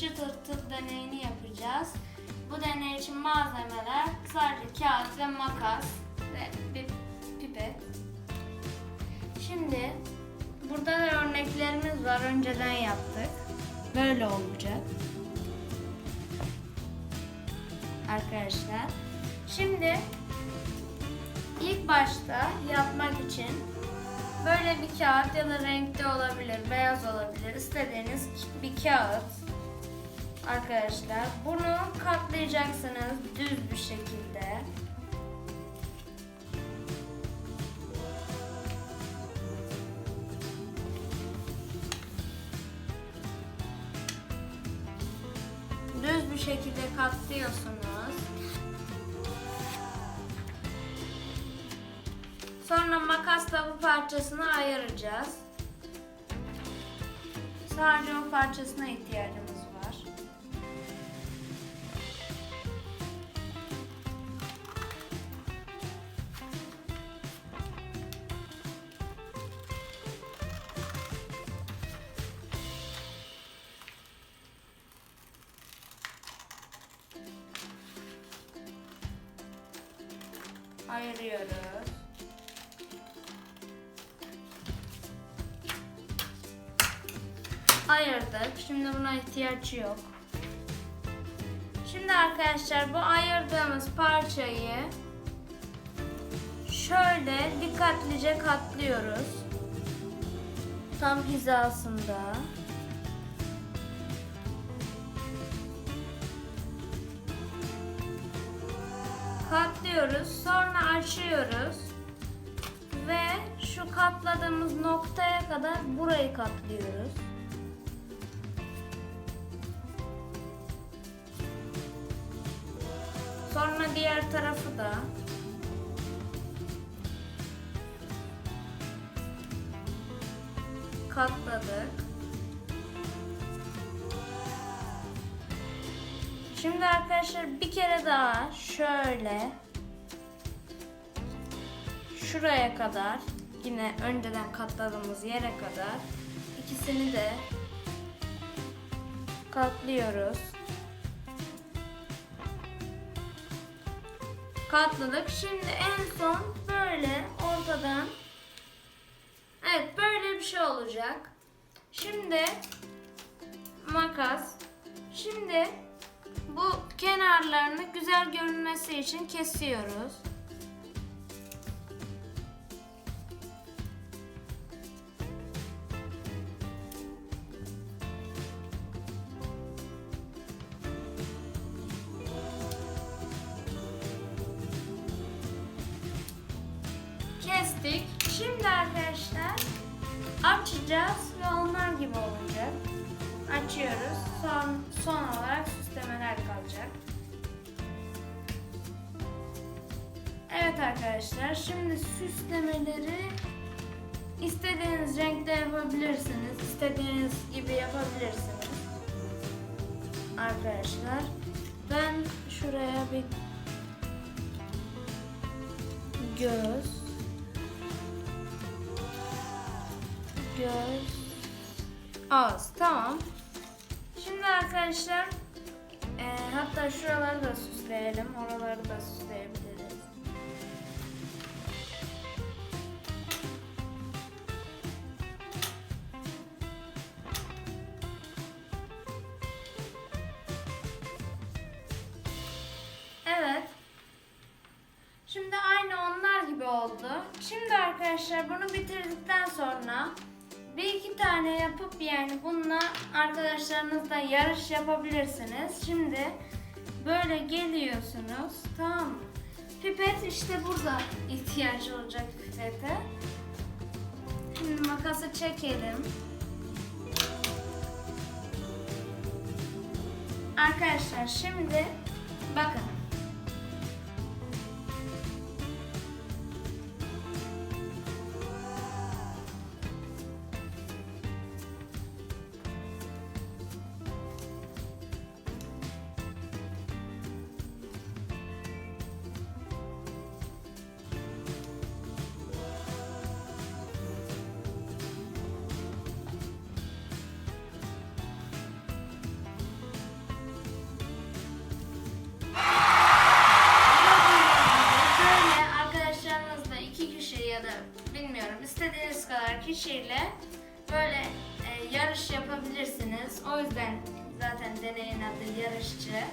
çıtırtı deneyini yapacağız. Bu deney için malzemeler sadece kağıt ve makas ve bir pipet. Şimdi burada da örneklerimiz var. Önceden yaptık. Böyle olacak. Arkadaşlar. Şimdi ilk başta yapmak için böyle bir kağıt ya da renkli olabilir, beyaz olabilir. istediğiniz bir kağıt. Arkadaşlar bunu katlayacaksınız düz bir şekilde. Düz bir şekilde katlıyorsunuz. Sonra makasla bu parçasını ayıracağız. Sadece o parçasına ihtiyacımız Ayırıyoruz. ayırdık. Şimdi buna ihtiyaç yok. Şimdi arkadaşlar bu ayırdığımız parçayı şöyle dikkatlice katlıyoruz. Tam hizasında. Katlıyoruz. Sonra açıyoruz. Ve şu katladığımız noktaya kadar burayı katlıyoruz. Sonra diğer tarafı da katladık. Şimdi arkadaşlar bir kere daha şöyle şuraya kadar yine önceden katladığımız yere kadar ikisini de katlıyoruz. katladık. Şimdi en son böyle ortadan Evet böyle bir şey olacak. Şimdi makas. Şimdi bu kenarlarını güzel görünmesi için kesiyoruz. Kestik. Şimdi arkadaşlar açacağız ve onlar gibi olacak. Açıyoruz. Son, son olarak süslemeler kalacak. Evet arkadaşlar şimdi süslemeleri istediğiniz renkte yapabilirsiniz. istediğiniz gibi yapabilirsiniz. Arkadaşlar ben şuraya bir göz göz, ağız. Tamam. Şimdi arkadaşlar e, hatta şuraları da süsleyelim. Oraları da süsleyebiliriz. Evet. Şimdi aynı onlar gibi oldu. Şimdi arkadaşlar bunu bitirdikten sonra bir iki tane yapıp yani bununla arkadaşlarınızla yarış yapabilirsiniz. Şimdi böyle geliyorsunuz tamam? Pipet işte burada ihtiyaç olacak pipete. Şimdi makası çekelim. Arkadaşlar şimdi bakın. Kişiyle böyle e, yarış yapabilirsiniz. O yüzden zaten deneyin adı yarışçı.